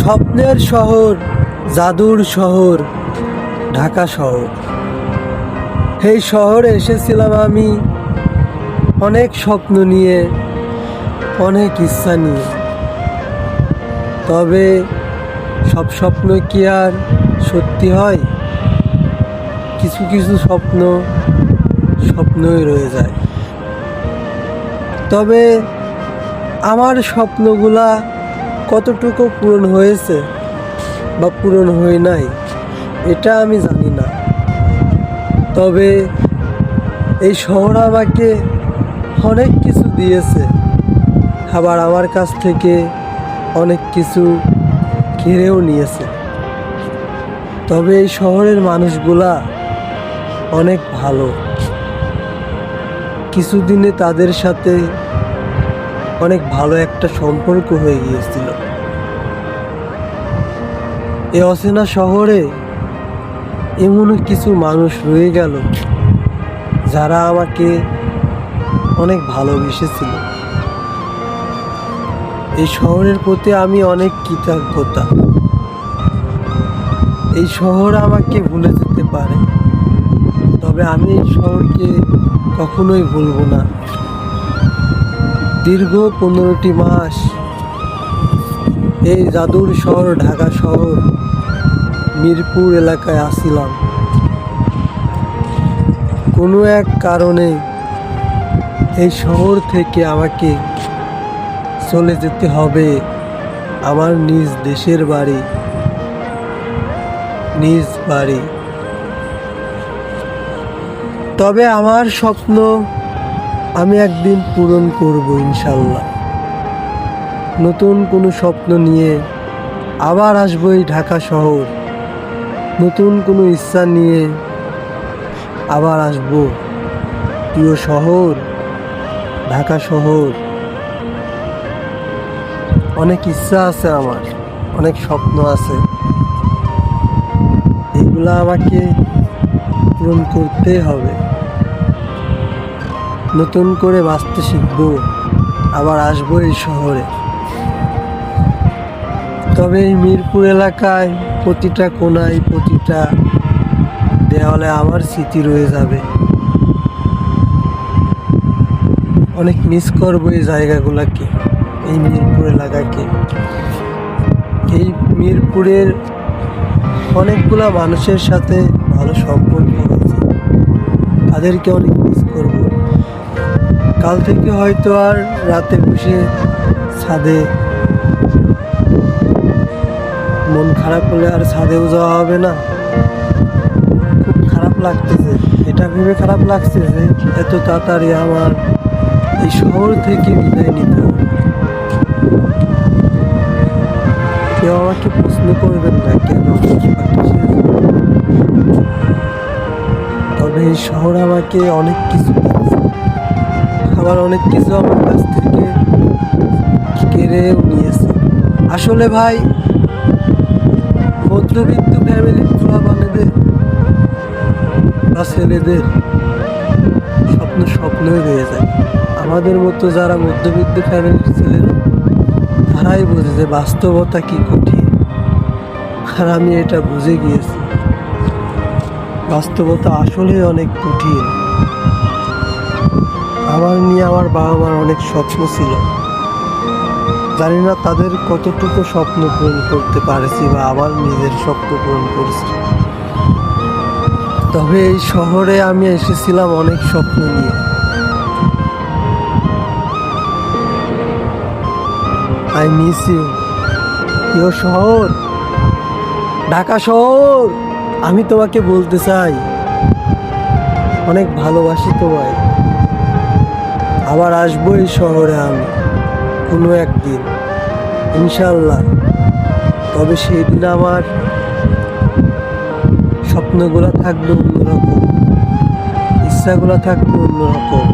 স্বপ্নের শহর, জাদুর শহর, ঢাকা শহর। এই শহরে এসেছিলাম আমি অনেক স্বপ্ন নিয়ে, অনেক ইচ্ছা নিয়ে। তবে সব স্বপ্ন কি আর সত্যি হয়? কিছু কিছু স্বপ্ন স্বপ্নই রয়ে যায়। তবে আমার স্বপ্নগুলা কতটুকু পূরণ হয়েছে বা পূরণ হয় নাই, এটা আমি জানি না। তবে এই শহর আমাকে অনেক কিছু দিয়েছে। আবার আমার কাছ থেকে অনেক কিছু কেড়েও নিয়েছে। তবে এই শহরের মানুষগুলা অনেক ভালো। কিছুদিনে তাদের সাথে অনেক ভালো একটা সম্পর্ক হয়ে গিয়েছিল। এ অচেনা শহরে এমন কিছু মানুষ রয়ে গেল, যারা আমাকে অনেক ভালোবেসেছিল। এই শহরের প্রতি আমি অনেক কৃতজ্ঞতা। এই শহর আমাকে ভুলে যেতে পারে, তবে আমি এই শহরকে কখনোই ভুলবো না। দীর্ঘ পনেরোটি মাস এই জাদুর শহর ঢাকা শহর মিরপুর এলাকায় আসিলাম। কোনো এক কারণে এই শহর থেকে আমাকে চলে যেতে হবে আমার নিজ দেশের বাড়ি, নিজ বাড়ি। তবে আমার স্বপ্ন আমি একদিন পূরণ করব ইনশাল্লাহ। নতুন কোনো স্বপ্ন নিয়ে আবার আসব এই ঢাকা শহর। নতুন কোনো ইচ্ছা নিয়ে আবার আসব প্রিয় শহর, ঢাকা শহর। অনেক ইচ্ছা আছে আমার, অনেক স্বপ্ন আছে। এগুলো আমাকে পূরণ করতে হবে। নতুন করে বাঁচতে শিখব, আবার আসব এই শহরে। তবে এই মিরপুর এলাকায় প্রতিটা কোনায় প্রতিটা দেওয়ালে আমার স্মৃতি রয়ে যাবে। অনেক মিস করব এই জায়গাগুলোকে, এই মিরপুর এলাকাকে। এই মিরপুরের অনেকগুলা মানুষের সাথে ভালো সম্পর্ক আছে। তাদেরকে অনেক কাল থেকে হয়তো আর রাতে বসে ছাদে মন খারাপ হলে আর ছাদেও যাওয়া হবে না। খুব খারাপ লাগতেছে। এটা ভেবে খারাপ লাগছে যে এত তাড়াতাড়ি আমার এই শহর থেকে বিদায় নিতে হবে। কেউ আমাকে প্রশ্ন করবেন না কেন? তবে এই শহর আমাকে অনেক কিছু দিয়েছে আবার অনেক কিছু আমার কাছ থেকে কেড়েও নিয়েছে। আসলে ভাই, মধ্যবিত্ত ফ্যামিলির বানেদের বা ছেলেদের স্বপ্ন স্বপ্নই রয়ে যায়। আমাদের মতো যারা মধ্যবিত্ত ফ্যামিলির ছেলেরা, তারাই বোঝে যে বাস্তবতা কি কঠিন। আর আমি এটা বুঝে গিয়েছি, বাস্তবতা আসলেই অনেক কঠিন। আমার নিয়ে আমার বাবা মার অনেক স্বপ্ন ছিল। জানি না তাদের কতটুকু স্বপ্ন পূরণ করতে পারেছি বা আমার নিজের স্বপ্ন পূরণ করেছি। তবে এই শহরে আমি এসেছিলাম অনেক স্বপ্ন নিয়ে। আই মিস ইউ ইউ শহর, ঢাকা শহর, আমি তোমাকে বলতে চাই। অনেক ভালোবাসি তোমায়। আবার আসব এই শহরে আমি, কোনো একদিন ইনশাল্লাহ তবে সেই দিন আমার স্বপ্নগুলো থাকবে অন্যরকম, ইচ্ছাগুলো থাকবে অন্যরকম।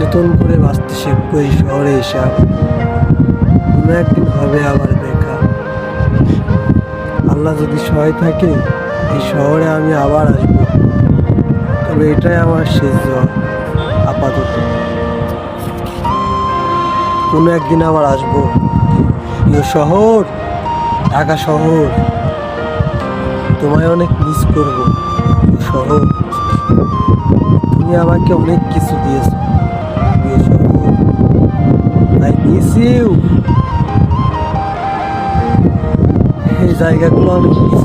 নতুন করে বাঁচতে শিখব এই শহরে এসে আবার। কোনো একদিন হবে আবার দেখা। আল্লাহ যদি সহায় থাকে, এই শহরে আমি আবার আসব। তবে এটাই আমার শেষ আপাতত। কোনো একদিন আবার আসব। প্রিয় শহর, ঢাকা শহর, তোমায় অনেক মিস করব শহর। তুমি আমাকে অনেক কিছু দিয়েছ, প্রিয় শহর। আই মিস ইউ এই জায়গাগুলো অনেক মিস